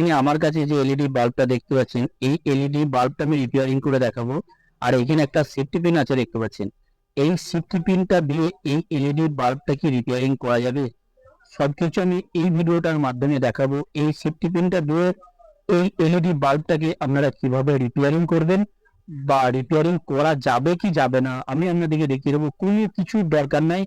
এখানে আমার কাছে যে এলইডি বাল্বটা দেখতে পাচ্ছেন, এই এলইডি বাল্বটা আমি রিপেয়ারিং করে দেখাবো। আর এখানে একটা সেফটি পিন আছে দেখতে পাচ্ছেন। এই সেফটি পিনটা দিয়ে এই এলইডি বাল্বটাকে রিপেয়ারিং করা যাবে? সবকিছু আমি এই ভিডিওটার মাধ্যমে দেখাবো। এই সেফটি পিনটা দিয়ে এই এলইডি বাল্বটাকে আপনারা কীভাবে রিপেয়ারিং করবেন বা রিপেয়ারিং করা যাবে কি যাবে না, আমি আপনাদেরকে দেখিয়ে দেবো। কোনো কিছু দরকার নাই।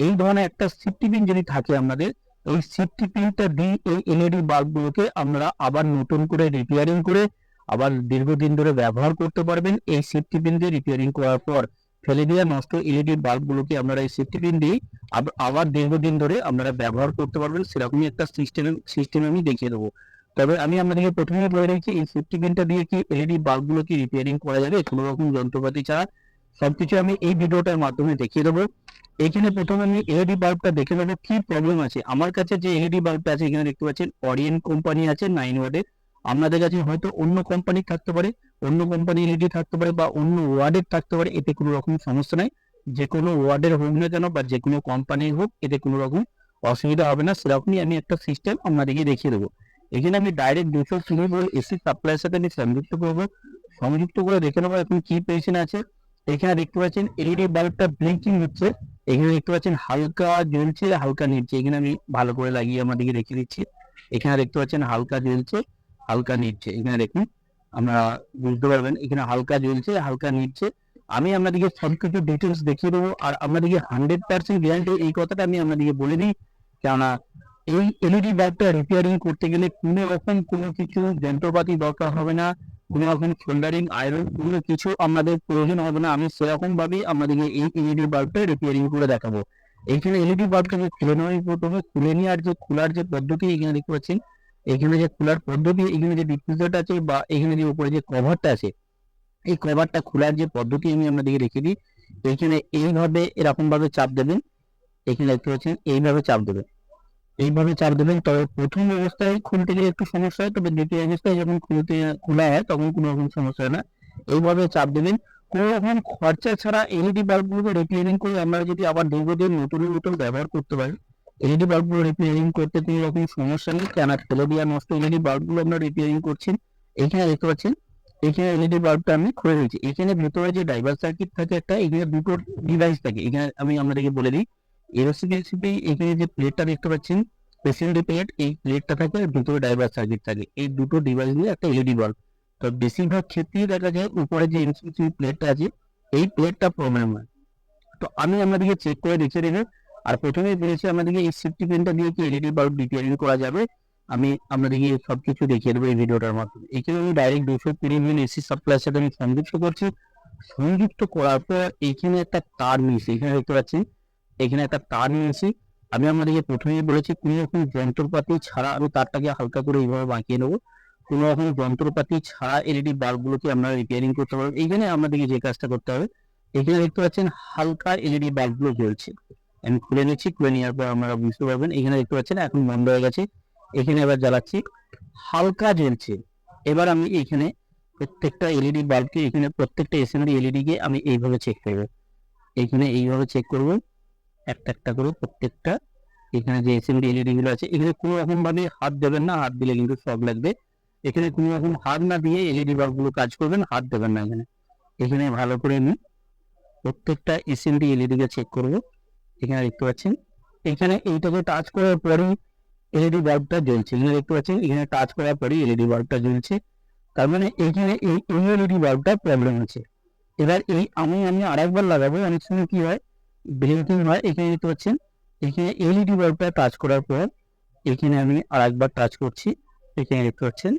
এই ধরনের একটা সেফটি পিন যদি থাকে আপনাদের এই সেফটি পিনটা দিয়ে এই এলইডি বাল্বগুলোকে আমরা আবার নতুন করে রিপেয়ারিং করে আবার দীর্ঘদিন ধরে ব্যবহার করতে পারবেন এই সেফটি পিন দিয়ে রিপেয়ারিং করার পর ফেলে দেওয়া নষ্ট এলইডি বাল্বগুলোকে আপনারা এই সেফটি পিন দিয়ে আব- আবার দীর্ঘদিন ধরে আপনারা ব্যবহার করতে পারবেন, সেরকমই একটা সিস্টেম সিস্টেম আমি দেখিয়ে দেবো। তবে আমি আপনাদেরকে প্রথমে বলে রেখেছি এই সেফটি পিনটা দিয়ে কি এলইডি বাল্বগুলোকে রিপেয়ারিং করা যাবে? কোনো রকম যন্ত্রপাতি ছাড়া সবকিছু আমি এই ভিডিওটার মাধ্যমে দেখিয়ে দেবো। এখানে প্রথমে আমি এলইডি বাল্বটা দেখে নেব, কি প্রবলেম আছে? আমার কাছে যে এলইডি বাল্বটা আছে, এখানে দেখতে পাচ্ছেন অরিয়েন্ট কোম্পানি আছে নাইন ওয়ার্ডের আপনাদের কাছে হয়তো অন্য কোম্পানি থাকতে পারে, অন্য কোম্পানি এলইডি থাকতে পারে বা অন্য ওয়ার্ডের থাকতে পারে, এতে কোনো রকম সমস্যা নাই। যে কোনো ওয়ার্ডের হোক না কেন বা যে কোনো কোম্পানির হোক, এতে কোনো রকম অসুবিধা হবে না। সেরকমই আমি একটা সিস্টেম আপনাদেরকে দেখিয়ে দেবো। এখানে আমি ডাইরেক্ট দুশো ভোল্ট এসি সাপ্লাইয়ের সাথে আমি সংযুক্ত করব। সংযুক্ত করে দেখে নেব এখন কি পেয়েছেন আছে। এখানে দেখতে পাচ্ছেন এলইডি বাল্বটা ব্লিঙ্কিং হচ্ছে। এখানে দেখতে পাচ্ছেন হালকা জ্বলছে, হালকা নিচ্ছে এখানে আমি ভালো করে লাগিয়ে আমাদেরকে রেখে দিচ্ছি। এখানে দেখতে পাচ্ছেন হালকা জ্বলছে, হালকা নিচ্ছে এখানে দেখুন, আমরা বুঝতে পারবেন, এখানে হালকা জ্বলছে, হালকা নিচ্ছে আমি আপনাদেরকে সবকিছু ডিটেলস দেখিয়ে দেবো। আর আপনাদেরকে হান্ড্রেড পার্সেন্ট গ্যারান্টি এই কথাটা আমি আপনাদেরকে বলে দিই। কেননা এই এলইডি বাল্বটা রিপেয়ারিং করতে গেলে কোনো রকম কোনো কিছু যন্ত্রপাতি দরকার হবে না। কোনো রকম সোল্ডারিং আয়রন কোনো কিছু আমাদের প্রয়োজন হবে না। আমি সেরকম ভাবেই আমাদেরকে এই এলইডি বাল্বটা রিপেয়ারিং করে দেখাবো। এইখানে এলইডি বাল্বটাকে খুলে নেওয়ার প্রথমে খুলে নিয়ে আর যে খোলার যে পদ্ধতি এখানে দেখতে পাচ্ছেন এখানে যে খোলার পদ্ধতি এখানে যে ডিফিউজারটা আছে বা এখানে যে উপরে যে কভারটা আছে, এই কভারটা খোলার যে পদ্ধতি আমি আপনাদেরকে রেখে দিই। এইখানে এইভাবে এরকম ভাবে চাপ দেবেন। এখানে দেখতে পাচ্ছেন, এইভাবে চাপ দেবেন। এইভাবে চাপ দেবেন তবে প্রথম অবস্থায় খুলতে গেলে একটু সমস্যা হয়, তবে দ্বিতীয় অবস্থায় যখন খুলতে খোলা হয়, তখন কোনো রকম সমস্যা হয় না। এইভাবে চাপ দেবেন। কোনো রকম খরচা ছাড়া এলইডি বাল্বগুলোকে রিপেয়ারিং করে আমরা যদি আবার দীর্ঘদিন নতুন নতুন ব্যবহার করতে পারি, এলইডি বাল্বগুলো রিপেয়ারিং করতে কোনো রকম সমস্যা নেই। কেন? ফেলে দেওয়া নষ্ট এলইডি বাল্বগুলো আমরা রিপেয়ারিং করছেন এখানে দেখতে পাচ্ছেন, এখানে এলইডি বাল্বটা আমি খুলে দিয়েছি। এখানে ভেতরে যে ড্রাইভার সার্কিট থাকে একটা, এখানে দুটো ডিভাইস থাকে। এখানে আমি আপনাদেরকে বলে দিই। এরোসিপি এখানে যে প্লেটটা দেখতে পাচ্ছেন প্লেট এই প্লেটটা থাকে আর ভিতরে ড্রাইভার সার্কিট থাকে। এই দুটো ডিভাইস একটা এলইডি বাল্ব তো বেশিরভাগ ক্ষেত্রেই দেখা যায় উপরে যে এনসিসি প্লেটটা আছে, এই প্লেটটা প্রবলেম হয়। তো আমি চেক করে দেখে দেবো আর প্রথমেই বলেছি আমাদেরকে এই সেফটি পিনটা দিয়ে কি এলইডি বাল্ব রিপেয়ারিং করা যাবে, আমি আপনাদেরকে সবকিছু দেখিয়ে দেবো এই ভিডিওটার মাধ্যমে। এখানে আমি ডাইরেক্ট দুশো কুড়ি এসি সাপ্লাইয়ের সাথে আমি সংযুক্ত করছি। সংযুক্ত করার পর এখানে একটা তার নিয়েছি, এখানে দেখতে পাচ্ছি এখানে একটা তার নিয়েছি। আমি আপনাদেরকে প্রথমেই বলেছি, কোনো রকম যন্ত্রপাতি ছাড়া আমি তারটাকে হালকা করে এইভাবে বাঁকিয়ে নেব। কোনো রকম যন্ত্রপাতি ছাড়া এলইডি বাল্বগুলোকে আপনারা রিপেয়ারিং করতে পারবেন। এইখানে আমাদেরকে যে কাজটা করতে হবে, এখানে দেখতে পাচ্ছেন হালকা এলইডি বাল্বগুলো জ্বলছে। আমি খুলে নিচ্ছি, খুলে নেওয়ার পর আপনারা বুঝতে পারবেন। এখানে দেখতে পাচ্ছেন এখন বন্ধ হয়ে গেছে। এখানে এবার জ্বালাচ্ছি, হালকা জ্বলছে। এবার আমি এখানে প্রত্যেকটা এলইডি বাল্বকে, এখানে প্রত্যেকটা এসএমডি এলইডি কে আমি এইভাবে চেক করব। এখানে এইভাবে চেক করব। একটা একটা করে প্রত্যেকটা। এখানে যে এসএমডি এলইডি গুলো আছে, এখানে কোনো রকম ভাবে হাত দেবেন না, হাত দিলে কিন্তু শক লাগবে। এখানে কোনো রকম হাত না দিয়ে এলইডি বাল্বগুলো কাজ করবেন, হাত দেবেন না এখানে। এখানে ভালো করে আমি প্রত্যেকটা এসএমডি এলইডি কে চেক করব। এখানে দেখতে পাচ্ছেন, এখানে এইটাকে টাচ করার পরেই এলইডি বাল্বটা জ্বলছে। এখানে দেখতে পাচ্ছেন, এখানে টাচ করার পরেই এলইডি বাল্বটা জ্বলছে। তার মানে এখানে এই এলইডি বাল্বটা প্রবলেম আছে এবার এই আমি আমি আরেকবার লাগাবো, অনেক সময় কি হয় ব্লিঙ্কিং হয় এখানে দেখতে পাচ্ছেন, এখানে এলইডি বাল্বটা টাচ করার পর, এখানে আমি আর একবার টাচ করছি, এখানে দেখতে পাচ্ছেন,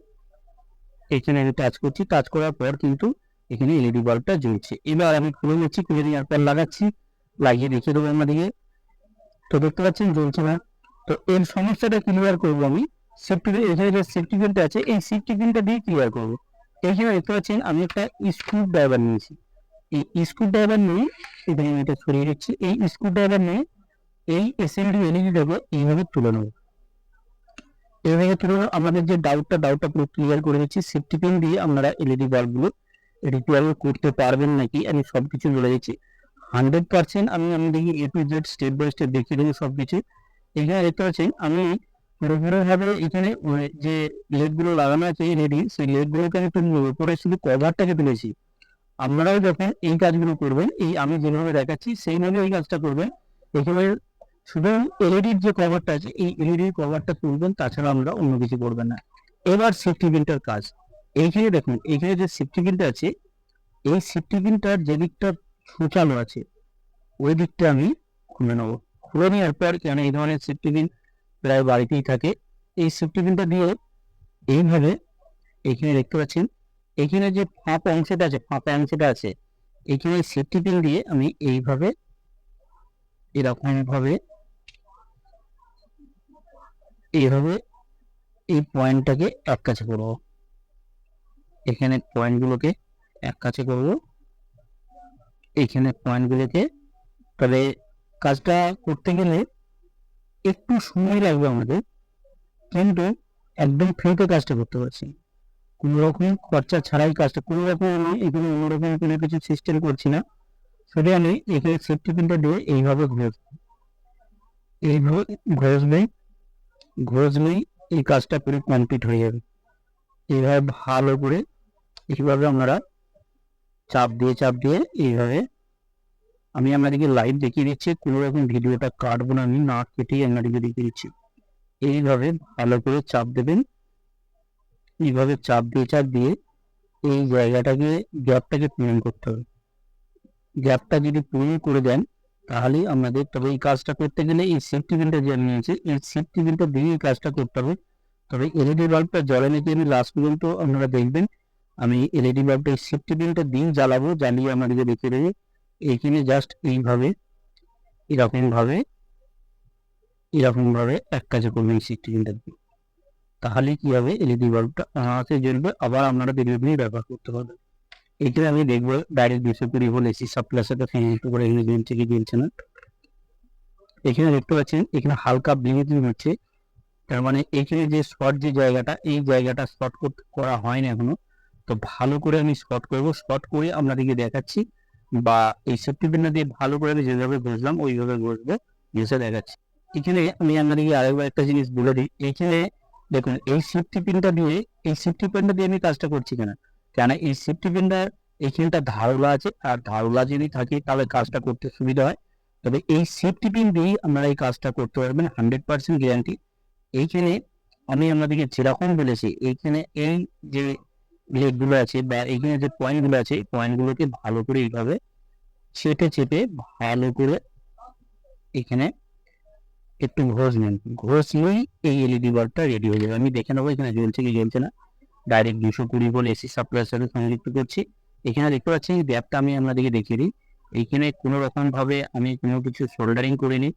এখানে আমি টাচ করছি টাচ করার পর কিন্তু এখানে এলইডি বাল্বটা জ্বলছে। এবার আমি খুলে নিচ্ছি, খুলে নেওয়ার পর লাগাচ্ছি, লাগিয়ে দেখিয়ে দেবো আমাদেরকে। তো দেখতে পাচ্ছেন, জ্বলছে না। তো এর সমস্যাটা ক্লিয়ার করব আমি। সেফটি এখানে যে সেফটি পিনটা আছে, এই সেফটি পিনটা দিয়ে ক্লিয়ার করব। এখানে দেখতে পাচ্ছেন, আমি একটা স্ক্রু ড্রাইভার নিয়েছি। এই স্ক্রু ড্রাইভার নিয়ে এটা আমি এটা সরিয়ে দিচ্ছি। এই স্ক্রু ড্রাইভার নিয়ে এই এসএলডি এলইডিটাকে এইভাবে তুলে নেব। এইভাবে তুলে আমাদের যে ডাউটটা ডাউটটা পুরো ক্লিয়ার করে দিচ্ছি। সেফটি পিন দিয়ে আপনারা এলইডি বাল্বগুলো রিপেয়ার করতে পারবেন নাকি? আমি সবকিছু বলে দিচ্ছি। হান্ড্রেড পার্সেন্ট আমি আমি দেখি A to Z step by step দেখিয়ে দেবো সবকিছু। এখানে দেখতে পাচ্ছেন, আমি পুরোপুরি ভাবে এখানে যে লেকগুলো লাগানো আছে রেডি সেই লেগ গুলোকে আমি তুলবো উপরে শুধু কভারটাকে তুলেছি। আপনারাও যখন এই কাজগুলো করবেন, এই আমি যেভাবে দেখাচ্ছি, সেইভাবে এই কাজটা করবেন। এখানে শুধু এলইডির যে কভারটা আছে, এই এলইডির কভারটা তুলবেন, তাছাড়া আমরা অন্য কিছু করবেন না। এবার সেফটি পিনটার কাজ। এইখানে দেখুন, এইখানে যে সেফটি পিনটা আছে, এই সেফটি পিনটার যে দিকটা ছুচানো আছে, ওই দিকটা আমি খুলে নেব। খুলে নেওয়ার পর কেন এই ধরনের সেফটি পিন প্রায় বাড়িতেই থাকে। এই সেফটি পিনটা দিয়ে এইভাবে এখানে দেখতে পাচ্ছেন এখানে যে ফাঁপা অংশটা আছে, ফাঁপা অংশটা আছে, এখানে সেফটি পিন দিয়ে আমি এইভাবে এরকম ভাবে এইভাবে এই পয়েন্টটাকে এক কাছে করব। এখানে পয়েন্টগুলোকে এক কাছে করব। এখানে পয়েন্টগুলোকে, তবে কাজটা করতে গেলে একটু সময় লাগবে আমাদের, কিন্তু একদম ফ্রিতে কাজটা করতে পারছি কোনো রকম খরচা ছাড়াই কাজটা, কোনো রকম আমি এখানে অন্যরকম কোনো কিছু সিস্টেম করছি না। সেটা আমি এখানে সেফটি পিনটা দিয়ে এইভাবে ঘুরে এইভাবে ঘষলেই ঘষলেই এই কাজটা পুরো কমপ্লিট হয়ে যাবে। এইভাবে ভালো করে এইভাবে আপনারা চাপ দিয়ে চাপ দিয়ে এইভাবে আমি আপনাদেরকে লাইভ দেখিয়ে দিচ্ছি, কোনো রকম ভিডিওটা কাটবো না, আমি না কেটেই আপনাদেরকে দেখিয়ে দিচ্ছি। এইভাবে ভালো করে চাপ দেবেন। এইভাবে চাপ দিয়ে চাপ দিয়ে এই জায়গাটাকে, গ্যাপটাকে পূরণ করতে হবে। গ্যাপটা যদি পূরণ করে দেন, তাহলেই আমাদের, তবে এই কাজটা করতে গেলে এই সেফটি বিলটা যে আমি এই সেফটি বিলটা দিয়ে এই কাজটা করতে হবে। তবে এলইডি বাল্বটা জ্বলে নাকি আমি লাস্ট পর্যন্ত আপনারা দেখবেন, আমি এলইডি বাল্বটা এই সেফটি বিলটা দিয়ে জ্বালাবো, জ্বালিয়ে আমাদেরকে দেখে দেবে। এইখানে জাস্ট এইভাবে, এরকমভাবে এরকমভাবে এক কাজে করবেন সেফটি বিলটা দিয়ে। তাহলে কি হবে? এলইডি বাল্বটা হাতে জ্বলবে আবার আপনারা দীর্ঘদিন ব্যবহার করতে পারবেন। এখানে আমি দেখব ডাইরেক্ট দুশো কুড়ি ভোল্ট এসি সাপ্লাইয়ের সাথে ফ্যান একটু করে এখানে জ্বলছে কি জ্বলছে না। এখানে দেখতে পাচ্ছেন, এখানে হালকা ব্লিঙ্কিং হচ্ছে। তার মানে এখানে যে শর্ট যে জায়গাটা, এই জায়গাটা শর্ট করা হয়নি এখনও। তো ভালো করে আমি শর্ট করব। শর্ট করে আপনাদেরকে দেখাচ্ছি। বা এই সেফটি পিনটা দিয়ে ভালো করে আমি যেভাবে ঘষলাম, ওইভাবে ঘষবো, ঘষে দেখাচ্ছি। এখানে আমি আপনাদেরকে আরেকবার একটা জিনিস বলে দিই। এখানে দেখুন, এই সেফটি পিনটা দিয়ে, এই সেফটি পিনটা দিয়ে আমি কাজটা করছি কেন? কেন এই সেফটি পিনটা এইখানটা ধারুলা আছে, আর ধারুলা যদি থাকে, তাহলে কাজটা করতে সুবিধা হয়। তবে এই সেফটি পিন দিয়েই আপনারা এই কাজটা করতে পারবেন হান্ড্রেড পার্সেন্ট গ্যারান্টি এইখানে আমি আপনাদেরকে যেরকম বলেছি, এইখানে এই যে লেগগুলো আছে বা এইখানে যে পয়েন্টগুলো আছে, এই পয়েন্টগুলোকে ভালো করে এইভাবে চেটে চেপে ভালো করে এখানে একটু ঘোষ নেন। ঘোষ নিয়েই এই এলইডি বাল্বটা রেডি হয়ে যাবে। আমি দেখে নেব, এখানে জ্বলছে কি জ্বলছে না। ডাইরেক্ট দুশো কুড়ি বলে এসি সাপ্লাইয়ের সাথে সংযুক্ত করছি। এখানে দেখতে পাচ্ছি এই গ্যাপটা আমি আপনাদেরকে দেখিয়ে দিই। এইখানে কোনো রকম ভাবে আমি কোনো কিছু সোল্ডারিং করিনি।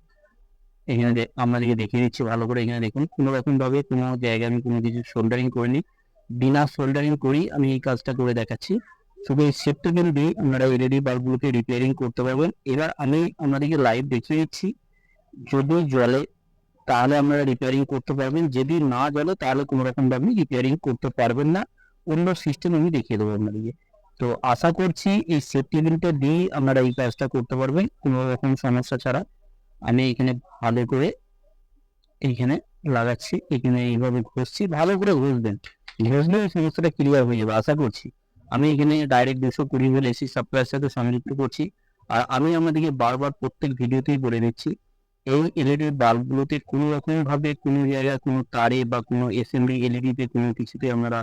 এখানে আপনাদেরকে দেখিয়ে দিচ্ছি ভালো করে। এখানে দেখুন, কোনো রকম ভাবে কোনো জায়গায় আমি কোনো কিছু সোল্ডারিং করিনি। বিনা সোল্ডারিং করেই আমি এই কাজটা করে দেখাচ্ছি। শুধু এই সেপ্টেম্বর দিয়ে আপনারা এলইডি বাল্বগুলোকে রিপেয়ারিং করতে পারবেন। এবার আমি আপনাদেরকে লাইভ দেখিয়ে দিচ্ছি। যদি জলে তাহলে আপনারা রিপেয়ারিং করতে পারবেন। যদি না জলে তাহলে কোনো রকম ভাবে রিপেয়ারিং করতে পারবেন না। অন্য সিস্টেম আমি দেখিয়ে দেবো আপনাদেরকে। তো আশা করছি এই সেফটি বিলটা দিয়ে আপনারা এই কাজটা করতে পারবেন। কোনো রকম সমস্যা ছাড়া। আমি এখানে ভালো করে এইখানে লাগাচ্ছি। এখানে এইভাবে ঘষছি। ভালো করে ঘষবেন। ঘষলে এই সমস্যাটা ক্লিয়ার হয়ে যাবে, আশা করছি। আমি এখানে ডাইরেক্ট দুশো কুড়ি ভোল্ট এসি সাপ্লাইয়ের সাথে সংযুক্ত করছি। আর আমি আমাদেরকে বারবার প্রত্যেক ভিডিওতেই বলে দিচ্ছি এই এলইডি বাল্বগুলোতে কোনো রকম ভাবে কোনো জায়গায় কোনো তারে বা কোনো এসএমডি এলইডিতে কোনো কিছুতে আপনারা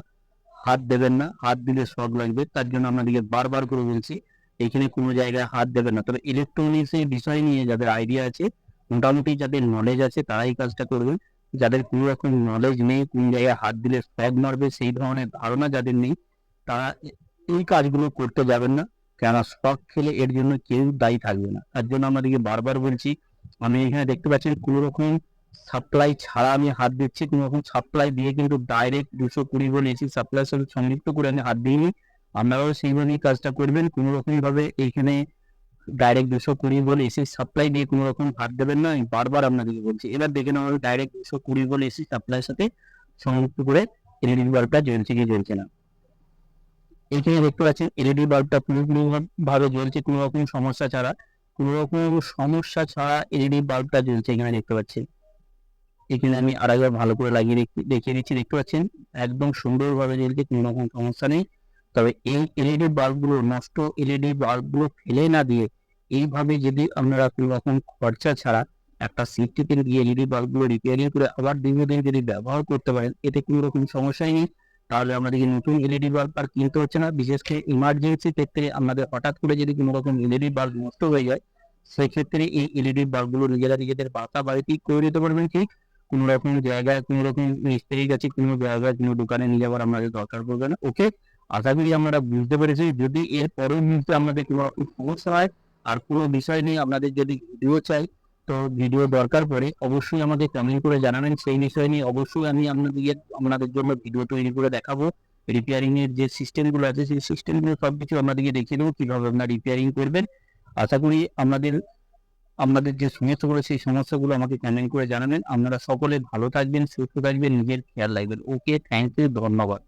হাত দেবেন না। হাত দিলে শক লাগবে, তার জন্য আপনাদেরকে বারবার করে বলছি, এখানে কোনো জায়গায় হাত দেবেন না। তবে ইলেকট্রনিক্স এর বিষয় নিয়ে যাদের আইডিয়া আছে, মোটামুটি যাদের নলেজ আছে, তারাই কাজটা করবেন। যাদের কোনো রকম নলেজ নেই, কোন জায়গায় হাত দিলে শক মারবে, সেই ধরনের ধারণা যাদের নেই, তারা এই কাজগুলো করতে যাবেন না। কেননা শক খেলে এর জন্য কেউ দায়ী থাকবে না। তার জন্য আপনাদেরকে বারবার বলছি আমি এখানে দেখতে পাচ্ছি কোনো রকম সাপ্লাই ছাড়া আমি হাত দিচ্ছি, কোনো রকম সাপ্লাই দিয়ে কিন্তু ডাইরেক্ট দুশো কুড়ি ভোল্ট এসি সাপ্লাইয়ের সাথে সংযুক্ত করে আমি হাত দিইনি। আপনারাও সেইভাবেই কাজটা করবেন, কোনো রকম ভাবে এইখানে ডাইরেক্ট দুশো কুড়ি ভোল্ট এসি সাপ্লাই দিয়ে কোনো রকম হাত দেবেন না। আমি বারবার আপনাদেরকে বলছি, এবার দেখে নেওয়া হবে ডাইরেক্ট দুশো কুড়ি ভোল্ট এসি সাপ্লাইয়ের সাথে সংযুক্ত করে এলইডি বাল্বটা জ্বলছে কি জ্বলছে না। এখানে দেখতে পাচ্ছেন এলইডি বাল্বটা পুরোপুরি ভাবে জ্বলছে, কোনো রকম সমস্যা ছাড়া। কোনো রকম সমস্যা ছাড়া এলইডি বাল্বটা জ্বলছে এখানে দেখতে পাচ্ছেন। এখানে আমি আরেকবার ভালো করে লাগিয়ে দেখিয়ে দিচ্ছি, দেখতে পাচ্ছেন? একদম সুন্দরভাবে জ্বলছে কোনো রকম সমস্যা নেই। তবে এই এলইডি বাল্বগুলো, নষ্ট এলইডি বাল্বগুলো ফেলে না দিয়ে এইভাবে যদি আপনারা কোনো রকম খরচা ছাড়া একটা টিপেন দিয়ে এলইডি বাল্বগুলো রিপেয়ারিং করে আবার দীর্ঘদিন যদি ব্যবহার করতে পারেন, এতে কোনো রকম সমস্যাই নেই। তাহলে আমাদেরকে নতুন এলইডি বাল্ব আর কিনতে হচ্ছে না। বিশেষ করে ইমার্জেন্সি ক্ষেত্রে আমাদের হঠাৎ করে যদি কোনো রকম এলইডি বাল্ব নষ্ট হয়ে যায় সেই ক্ষেত্রে এই এলইডি বাল্বগুলো নিজেরা নিজেদের বাসা বাড়িতেই করে দিতে পারবেন ঠিক। কোনো রকম জায়গায় কোনো রকম মিস্ত্রির কাছে কোনো জায়গায় কোনো দোকানে নিয়ে যাওয়ার আমাদের দরকার পড়বে না, ওকে? আশা করি আমরা বুঝতে পেরেছি যদি এর পরের মুহূর্তে আমাদের কোনো সমস্যা হয় আর কোনো বিষয় নিয়ে আপনাদের যদি ভিডিও চাই তো ভিডিও দরকার পড়ে, অবশ্যই আমাদের কমেন্ট করে জানাবেন। সেই বিষয় নিয়ে অবশ্যই আমি আপনাদের আপনাদের জন্য ভিডিও তৈরি করে দেখাবো। রিপেয়ারিং এর যে সিস্টেমগুলো আছে, সেই সিস্টেমগুলো সব কিছু আপনাদেরকে দেখিয়ে দেবো, কীভাবে আপনারা রিপেয়ারিং করবেন। আশা করি আপনাদের আপনাদের যে সমস্যাগুলো সেই সমস্যাগুলো আমাকে কমেন্ট করে জানাবেন। আপনারা সকলে ভালো থাকবেন, সুস্থ থাকবেন, নিজের খেয়াল রাখবেন। ওকে থ্যাংক ইউ ধন্যবাদ।